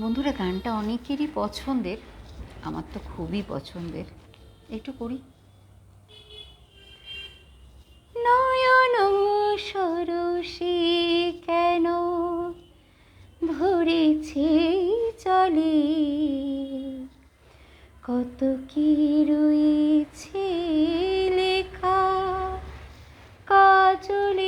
বন্ধুরা, গানটা অনেকেরই পছন্দের, আমার তো খুবই পছন্দের। একটু করি। নয়ন সরসী কেন ভরেছে চলে? কত কি রয়েছে লেখা? কাজলে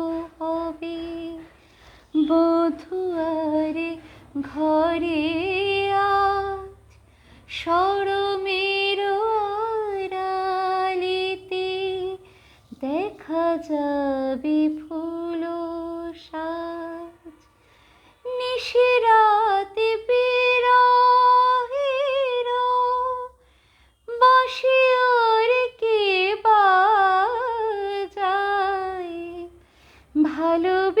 ঘরে আজ সরমের রালিতে দেখা যাবে ফুল সাজ। নিশিরাতে বিরহের বাঁশিওর কে বাজায়। ভালোবেসে